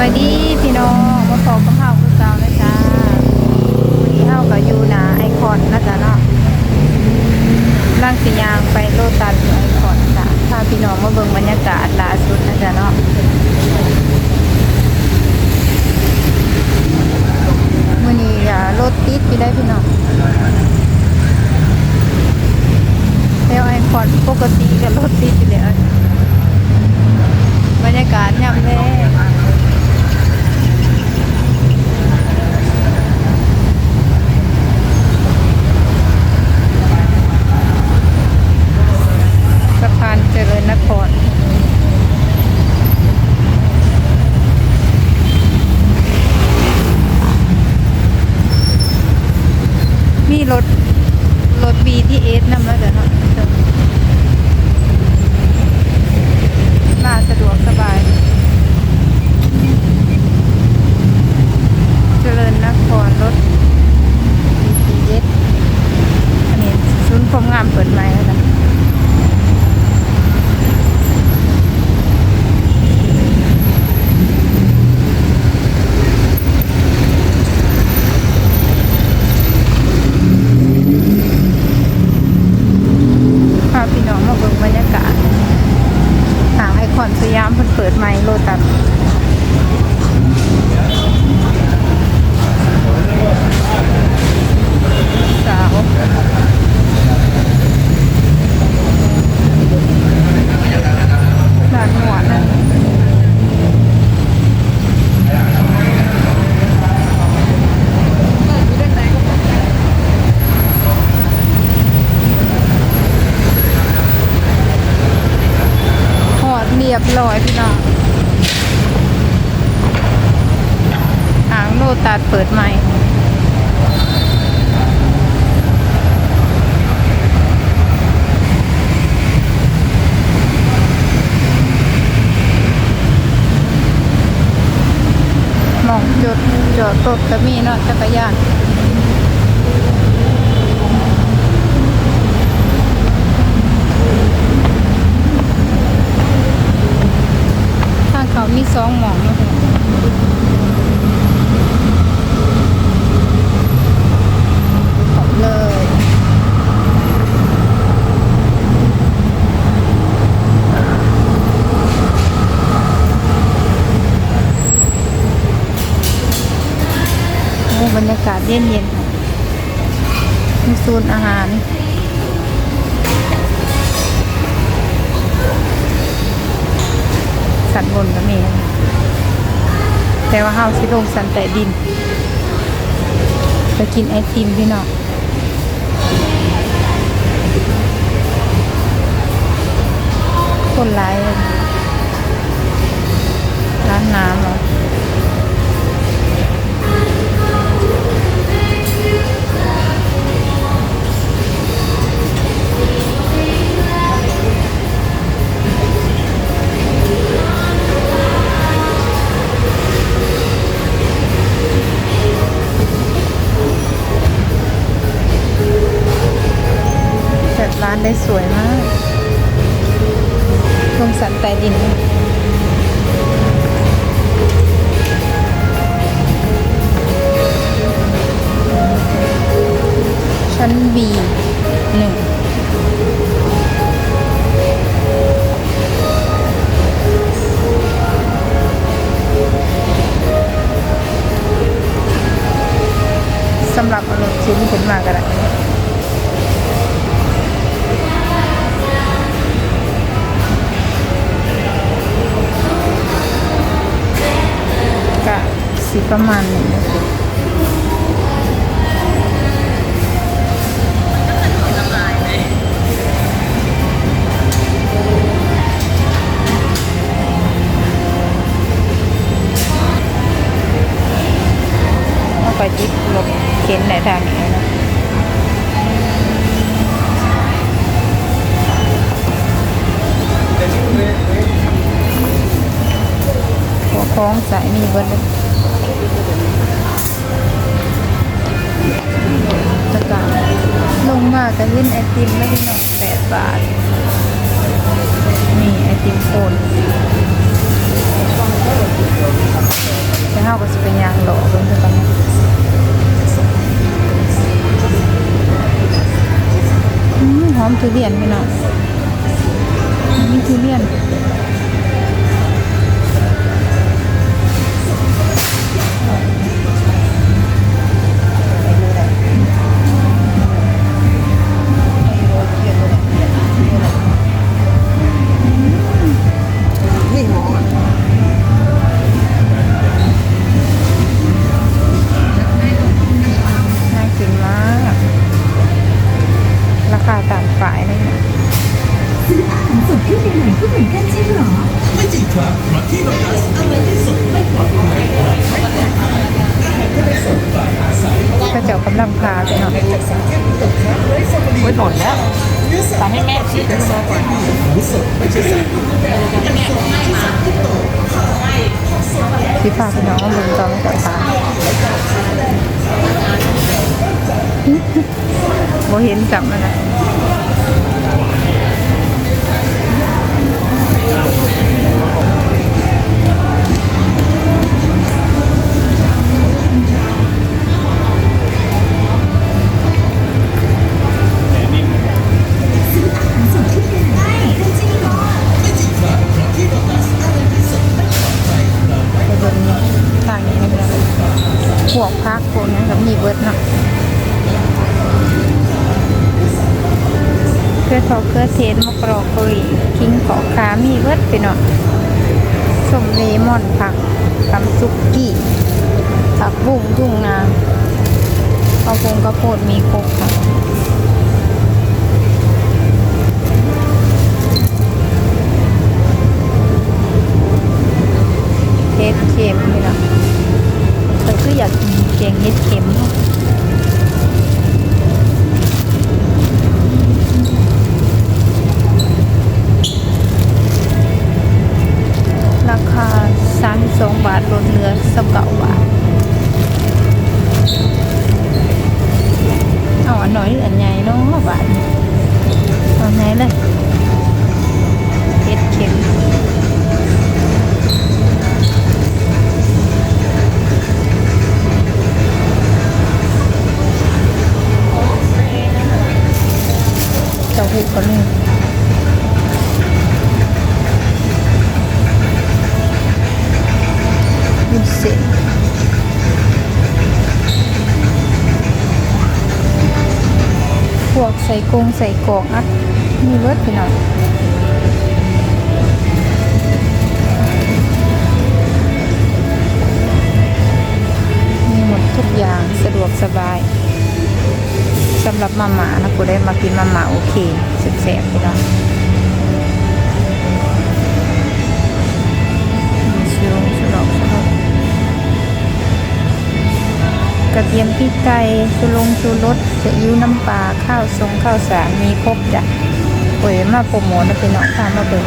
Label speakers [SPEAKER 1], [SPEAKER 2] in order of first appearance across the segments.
[SPEAKER 1] บายดีพี่น้องมาพบกับเฮาคือเก่านะจ๊ะวันนี้เฮาก็อยู่หนาไอคอนนะจ๊ะเนาะร่างสียางไปโลตัสไอคอนจ้ะพาพี่น้องมาเบิ่งบรรยากาศล่าสุดนะจ๊ะเนาะมื้อนี้อ่รถติดพี่ได้พี่น้องแล้วไอคอนปกติก็รถติดอยู่แล้วบรรยากาศยามแลง สะพานเจริญนคร มีรถ รถ BTS นำแล้วเดี๋ยวเนาะมาสะดวกสบาย เจริญนครรถ BTS อันนี้ศูนย์ความงามเปิดใหม่แล้วนะ พาพี่น้องมาเบิ่งบรรยากาศทางไอคอนสยามเพิ่นเปิดใหม่โลตัสสาวด่านหัวนั่นหอดเรียบร้อยพี่น้องหางโลตัสเปิดใหม่มองจดจอดรถก็มีเนาะจักรยานทางเขามี สองหมองเนาะขอบเลยโอ้บรรยากาศเย็นเย็นๆมีโซนอาหาร แต่ว่าเฮาสิลงสันแต่ดิน ไปกินไอติมพี่น้องคนร้ายเลยร้านน้ำเหรอ ร้านได้สวยมากลงสันใต้ดิน นแต่เฮาก็สิเป็นยางหล่อเพิ่นเพิ่นกันหอมทุเรียนพี่น้องมีทุเรียน
[SPEAKER 2] ทำ
[SPEAKER 3] ให้แม่ชี้
[SPEAKER 4] แต่ซอก่อนหมูสดไม่ใช่สัตว์ยังสดไม่ใช่สัตว์ที่โต
[SPEAKER 1] ที่พาพี่น้องมึงจองตอนแต่พาโมเห็นจับมันนะ ผักบุ้งทุ่งนาข้าวโพงกระโพดมีครบค่ะเฮ็ดเข็มนี่นะแต่คือยากกินแกงเฮ็ดเข็มเนาะ ส่กงใส่กอกอะมีเวิร์ดไปหน่อยมีหมดทุกอย่างสะดวกสบายสำหรับมาม่านะกูได้มากินมาม่าโอเคแซ่บๆพี่น้อง กระเทียมพริกไทยชูลงชูรสจะยิ้วน้ำปลาข้าวทรงข้าวสารมีครบจ้ะโอ้ยมาโปรโมทนะพี่น้องตามมาเบิ่ง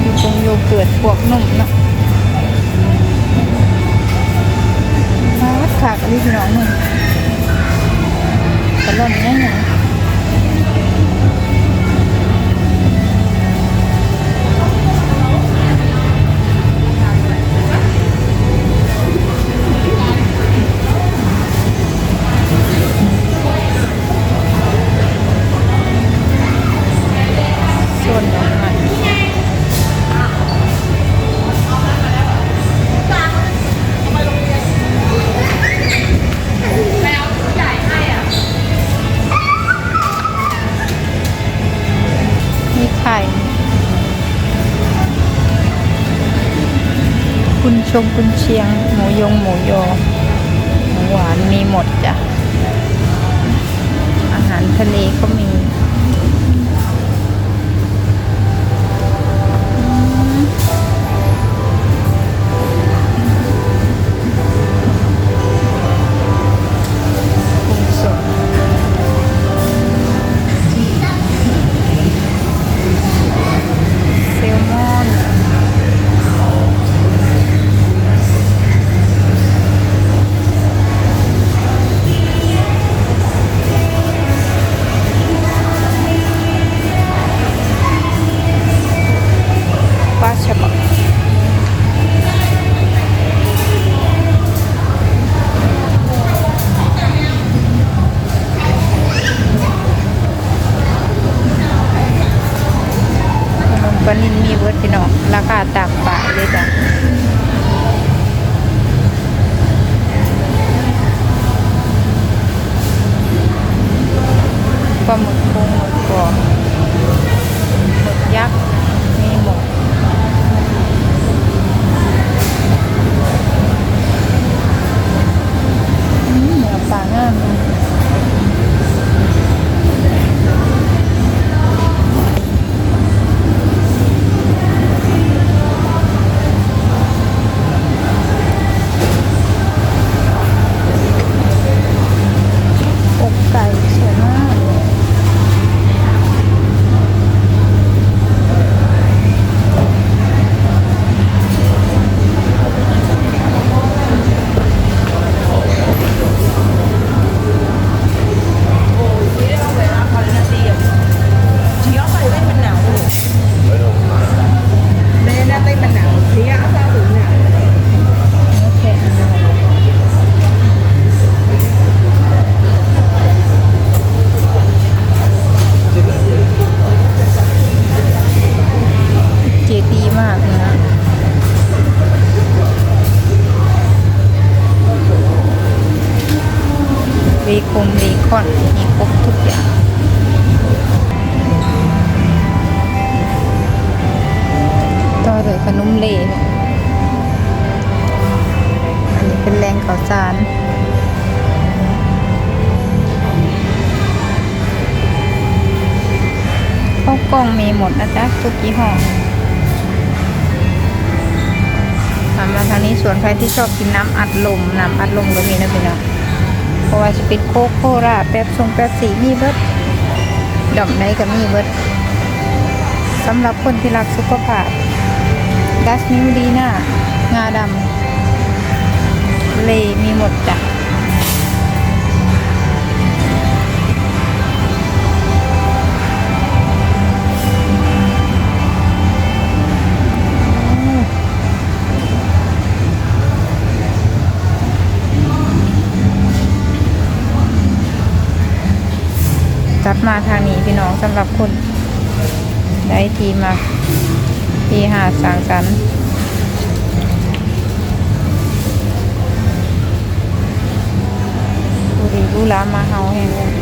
[SPEAKER 1] อยู่ตรงโยเกิร์ตพวกนุ่มเนาะมาดขากอันนี้พี่น้องหนึ่งกระล่อนยัง คุณชงคุณเชียง หมูยงหมูยอหมูหวานมีหมดจ้ะ อาหารทะเลก็มี ป เบคงเบคอนมีครบทุกอย่างต่อเลยขนมเละอันนี้เป็นแรงข่าวสารข้าวกล้องมีหมดนะจ๊ะทุกยี่ห้อทำมาทางนี้ส่วนใครที่ชอบกินน้ำอัดลม น้ำอัดลมก็มีนะพี่น้อง ราะว่าจะเป็นโคโคราแป๊บทรงแป๊บสีมีเบิดดอกไหนก็มีเบิดสำหรับคนที่รักสุขภาพดัสมิวดีน่างาดำเลมีหมดจ้ะ จัดมาทางนี้พี่น้องสำหรับคนได้ทีมาทีหาดสางสรรค์ดูดีดูล้ามาเฮาแห่ง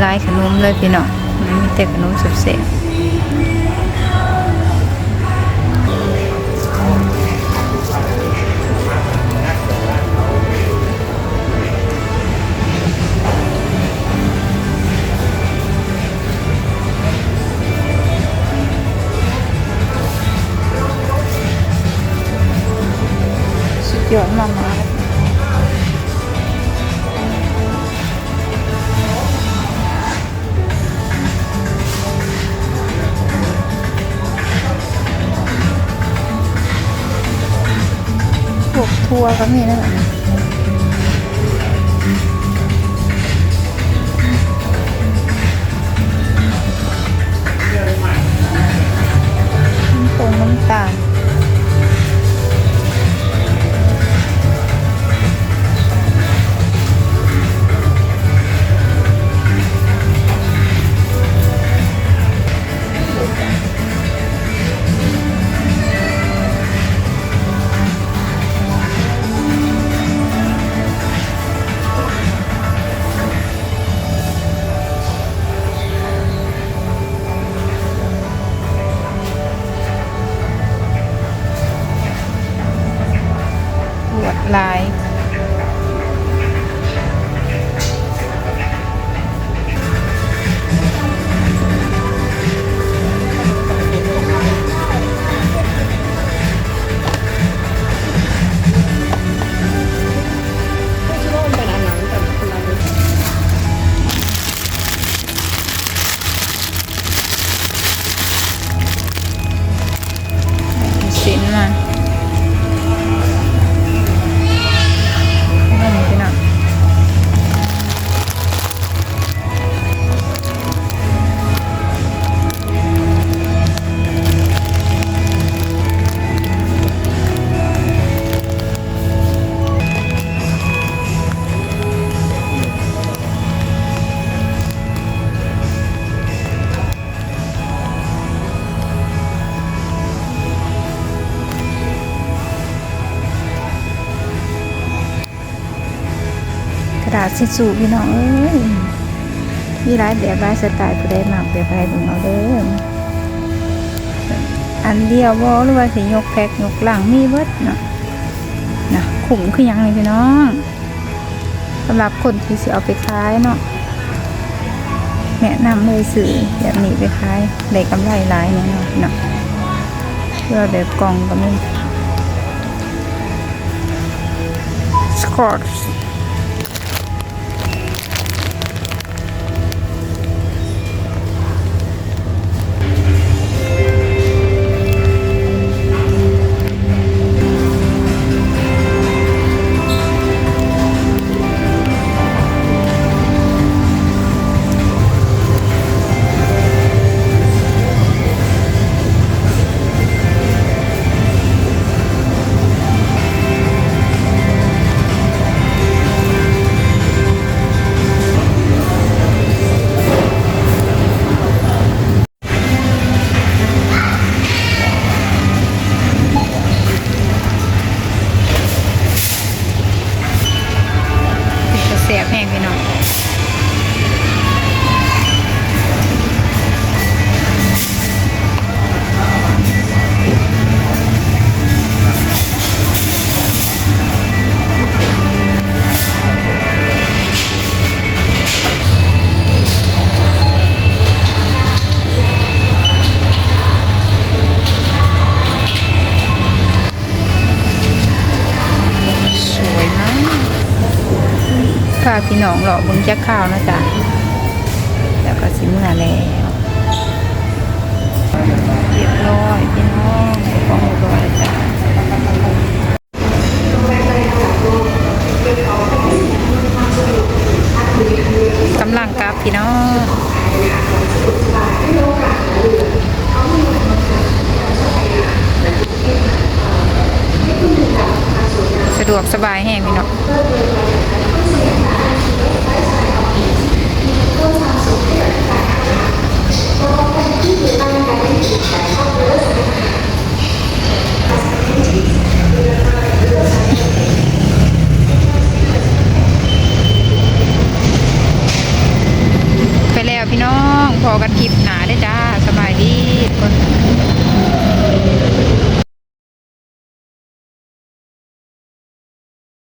[SPEAKER 4] หลาย
[SPEAKER 1] ขนมเลยพี่น้องมันมีแต่ขนมสุดเสษสุดยอดมาก วกทัวร์ก็มีนั่นแหละ สิสูพี่น้องเอ้ยมีหลายแบบหลายสไตล์ผู้ใดมากแบบใดเบิ่งเอาเด้ออันเดียวบ่หรือว่าสิยกแพ็คยกหลังมีเบิดเนาะนะขุมคือยังเลยพี่น้องสำหรับคนที่สิเอาไปขายเนาะแนะนำเลยซื้อแบบนี้ไปขายได้กำไรหลายแน่นอนเนาะเพื่อแบบกล่องก็มีสกอต น้องหล่อเบึงจักข้าวนะจ๊ะแล้วก็สิเมื่อแล้วเรียบร้อยพี่น้องของเรียบร้อยจ้ะกำลังกลับพี่น้องสะดวกสบายแห้งพี่น้อง พอกันคลิปหนาได้จ้าสบายดีทุกคน